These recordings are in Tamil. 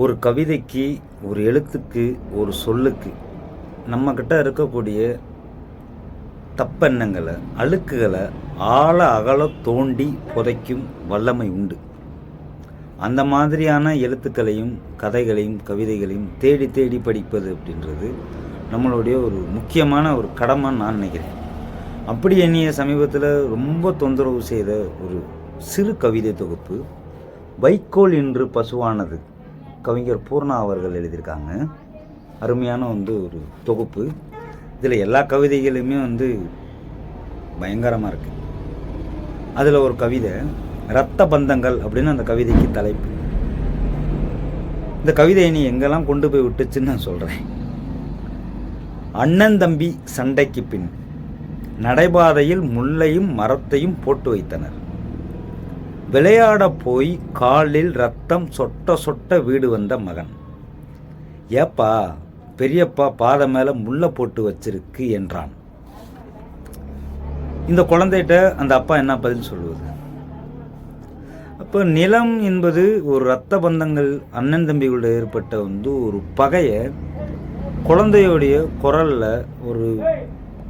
ஒரு கவிதைக்கு ஒரு எழுத்துக்கு ஒரு சொல்லுக்கு நம்மக்கிட்ட இருக்கக்கூடிய தப்பெண்ணங்களை அழுக்குகளை ஆழ அகல தோண்டி புதைக்கும் வல்லமை உண்டு. அந்த மாதிரியான எழுத்துக்களையும் கதைகளையும் கவிதைகளையும் தேடி தேடி படிப்பது அப்படின்றது நம்மளுடைய ஒரு முக்கியமான ஒரு கடமை நான் நினைக்கிறேன். அப்படி எண்ணிய சமீபத்தில் ரொம்ப தொந்தரவு செய்த ஒரு சிறு கவிதை தொகுப்பு வைக்கோல் இன்று பசுவானது. கவிஞர் பூர்ணா அவர்கள் எழுதியிருக்காங்க. அருமையான வந்து ஒரு தொகுப்பு. இதில் எல்லா கவிதைகளுமே வந்து பயங்கரமாக இருக்குது அதில் ஒரு கவிதை ரத்த பந்தங்கள் அப்படின்னு அந்த கவிதைக்கு தலைப்பு. இந்த கவிதையை நீ எங்கெல்லாம் கொண்டு போய் விட்டுச்சுன்னு நான் சொல்கிறேன் அண்ணன் தம்பி சண்டைக்கு பின் நடைபாதையில் முள்ளையும் மரத்தையும் போட்டு வைத்தனர். விளையாட போய் காலில் ரத்தம் சொட்ட சொட்ட வீடு வந்த மகன். ஏப்பா பெரியப்பா பாதை மேலே முள்ளை போட்டு வச்சிருக்கு என்றான். இந்த குழந்தைகிட்ட அந்த அப்பா என்ன பதில் சொல்லுவது? அப்போ நிலம் என்பது ஒரு இரத்த பந்தங்கள் அண்ணன் தம்பிகளோட ஏற்பட்ட வந்து ஒரு பகையை குழந்தையோடைய குரலில் ஒரு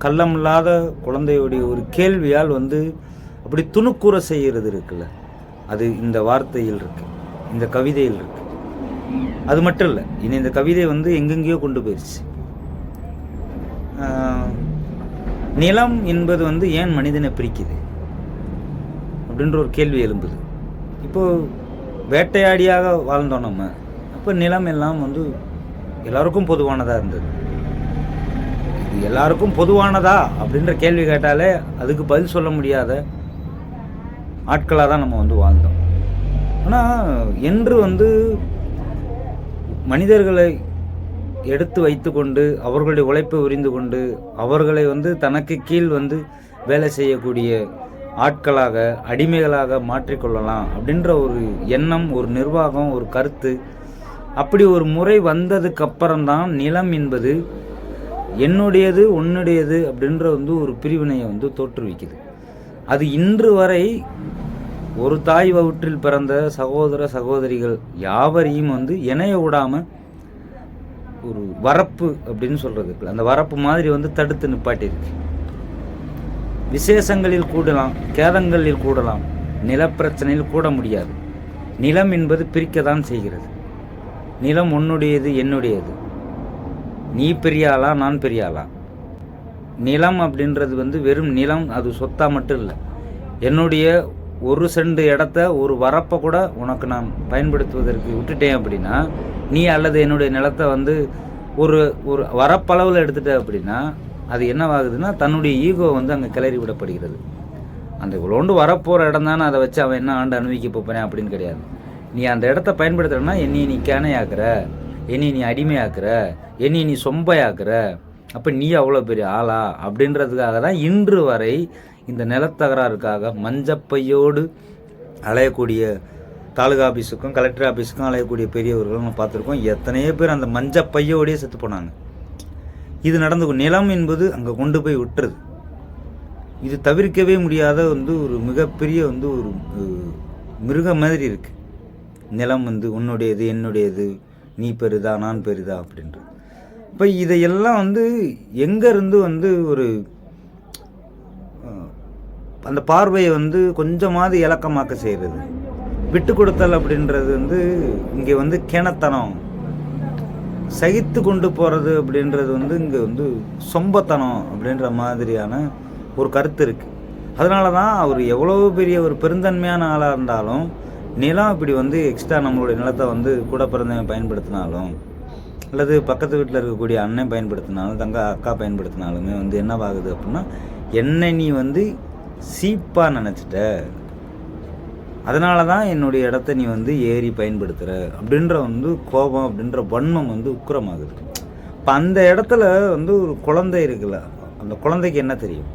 கள்ளமில்லாத குழந்தையோடைய ஒரு கேள்வியால் வந்து அப்படி துணுக்குற செய்கிறது இருக்குல்ல. அது இந்த வார்த்தையில் இருக்கு. இந்த கவிதையில் இருக்கு. அது மட்டும் இல்லை இனி இந்த கவிதை வந்து எங்கெங்கேயோ கொண்டு போயிடுச்சு நிலம் என்பது வந்து ஏன் மனிதனை பிரிக்குது? அப்படின்ற ஒரு கேள்வி எழும்புது. இப்போ வேட்டையாடியாக வாழ்ந்தோம் நம்ம. அப்போ நிலம் எல்லாம் வந்து எல்லாருக்கும் பொதுவானதாக இருந்தது. இது எல்லாருக்கும் பொதுவானதா அப்படின்ற கேள்வி கேட்டாலே அதுக்கு பதில் சொல்ல முடியாத ஆட்களாக தான் நம்ம வந்து வாழ்ந்தோம். ஆனால் என்று வந்து மனிதர்களை எடுத்து வைத்துக்கொண்டு அவர்களுடைய உழைப்பை உரிந்து கொண்டு அவர்களை வந்து தனக்கு கீழ் வந்து வேலை செய்யக்கூடிய ஆட்களாக அடிமைகளாக மாற்றிக்கொள்ளலாம் அப்படின்ற ஒரு எண்ணம் ஒரு நிர்வாகம் ஒரு கருத்து அப்படி ஒரு முறை வந்ததுக்கு அப்புறம்தான் நிலம் என்பது என்னுடையது உன்னுடையது அப்படின்ற வந்து ஒரு பிரிவினையை வந்து தோற்றுவிக்குது. அது இன்று வரை ஒரு தாய் வயிற்றில் பிறந்த சகோதர சகோதரிகள் யாவரையும் வந்து இணைய விடாமல் ஒரு வரப்பு அப்படின்னு சொல்கிறதுக்கு அந்த வரப்பு மாதிரி வந்து தடுத்து நிப்பாட்டியிருக்கு. விசேஷங்களில் கூடலாம் கேதங்களில் கூடலாம் நிலப்பிரச்சனையில் கூட முடியாது. நிலம் என்பது பிரிக்கத்தான் செய்கிறது. நிலம் உன்னுடையது என்னுடையது. நீ பெரியாளா நான் பெரியாளா? நிலம் அப்படின்றது வந்து வெறும் நிலம் அது சொத்தா மட்டும் இல்லை. என்னுடைய ஒரு செண்டு இடத்த ஒரு வரப்பை கூட உனக்கு நான் பயன்படுத்துவதற்கு விட்டுட்டேன் அப்படின்னா நீ அல்லது என்னுடைய நிலத்தை வந்து ஒரு ஒரு வரப்பளவில் எடுத்துட்ட அப்படின்னா அது என்னவாகுதுன்னா தன்னுடைய ஈகோ வந்து அங்கே கிளறி விடப்படுகிறது. அந்த இவ்வளோண்டு வரப்போகிற இடம் தானே அதை வச்சு அவன் என்ன ஆண்டு அனுபவிக்க போப்பேன் அப்படின்னு கிடையாது. நீ அந்த இடத்த பயன்படுத்துறன்னா என்னையை நீ கேனையாக்குற என்னை நீ அடிமையாக்குற என்னை நீ சொம்பையாக்குற அப்போ நீ அவ்வளோ பெரிய ஆளா? அப்படின்றதுக்காக தான் இன்று வரை இந்த நிலத்தகராறுக்காக மஞ்சப்பையோடு அலையக்கூடிய தாலுகா ஆஃபீஸுக்கும் கலெக்டர் ஆஃபீஸுக்கும் அலையக்கூடிய பெரியவர்களும் நம்ம பார்த்துருக்கோம். எத்தனையோ பேர் அந்த மஞ்சப்பையோடையே செத்து போனாங்க. இது நடந்து நிலம் என்பது அங்கே கொண்டு போய் விட்டுறது இது தவிர்க்கவே முடியாத வந்து ஒரு மிகப்பெரிய வந்து ஒரு மிருக மிருகம் மாதிரி இருக்குது நிலம் வந்து உன்னுடையது என்னுடையது நீ பெருதா நான் பெருதா அப்படின்றது. இப்போ இதையெல்லாம் வந்து எங்கேருந்து வந்து ஒரு அந்த பார்வையை வந்து கொஞ்சமாவது இலக்கமாக்க செய்கிறது விட்டு கொடுத்தல் அப்படின்றது வந்து இங்கே வந்து கிணத்தனம் சகித்து கொண்டு போகிறது அப்படின்றது வந்து இங்கே வந்து சொம்பத்தனம் அப்படின்ற மாதிரியான ஒரு கருத்து இருக்குது அதனால தான் அவர் எவ்வளோ பெரிய ஒரு பெருந்தன்மையான ஆளாக இருந்தாலும் நிலம் இப்படி வந்து எக்ஸ்ட்ரா நம்மளுடைய நிலத்தை வந்து கூட பிறந்தவன் பயன்படுத்தினாலும் அல்லது பக்கத்து வீட்டில் இருக்கக்கூடிய அண்ணன் பயன்படுத்தினாலும் தங்க அக்கா பயன்படுத்தினாலுமே வந்து என்னவாகுது அப்படின்னா என்னை நீ வந்து சீப்பாக நினச்சிட்ட. அதனால தான் என்னுடைய இடத்த நீ வந்து ஏறி பயன்படுத்துகிற அப்படின்ற வந்து கோபம் அப்படின்ற வன்மம் வந்து உக்கிரமாகுது. இப்போ அந்த இடத்துல வந்து ஒரு குழந்தை இருக்குல்ல அந்த குழந்தைக்கு என்ன தெரியும்?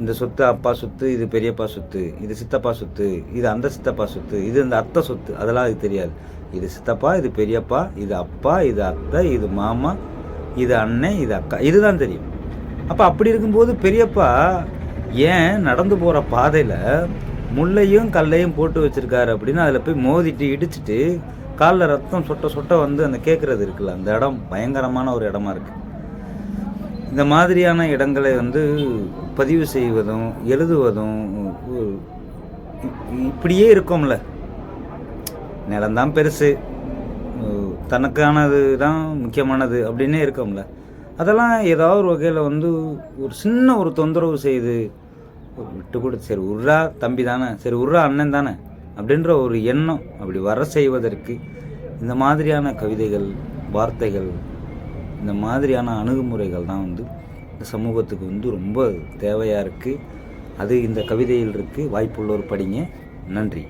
இந்த சொத்து அப்பா சொத்து இது பெரியப்பா சொத்து இது சித்தப்பா சொத்து இது அந்த சித்தப்பா சொத்து இது இந்த அத்தை சொத்து அதெல்லாம் அது தெரியாது. இது சித்தப்பா இது பெரியப்பா இது அப்பா இது அத்தை இது மாமா இது அண்ணன் இது அக்கா. இதுதான் தெரியும். அப்போ அப்படி இருக்கும்போது பெரியப்பா ஏன் நடந்து போகிற பாதையில் முள்ளையும் கல்லையும் போட்டு வச்சிருக்காரு அப்படின்னு அதில் போய் மோதிட்டு இடிச்சிட்டு காலில் ரத்தம் சொட்ட சொட்ட வந்து அந்த கேட்குறது இருக்குல்ல அந்த இடம் பயங்கரமான ஒரு இடமா இருக்குது இந்த மாதிரியான இடங்களை வந்து பதிவு செய்வதும் எழுதுவதும் இப்படியே இருக்கோம்ல. நிலம்தான் பெருசு. தனக்கானது தான் முக்கியமானது அப்படின்னே இருக்கோம்ல. அதெல்லாம் ஏதாவது ஒரு வகையில் வந்து ஒரு சின்ன ஒரு தொந்தரவு செய்து விட்டு கூட சரி உர்ரா தம்பி தானே சரி உர்ரா அண்ணன் தானே அப்படின்ற ஒரு எண்ணம் அப்படி வர செய்வதற்கு இந்த மாதிரியான கவிதைகள் வார்த்தைகள் இந்த மாதிரியான அணுகுமுறைகள் தான் வந்து இந்த சமூகத்துக்கு வந்து ரொம்ப தேவையாக இருக்குது அது இந்த கவிதையில் இருக்குது வாய்ப்புள்ளோர் படிங்க. நன்றி.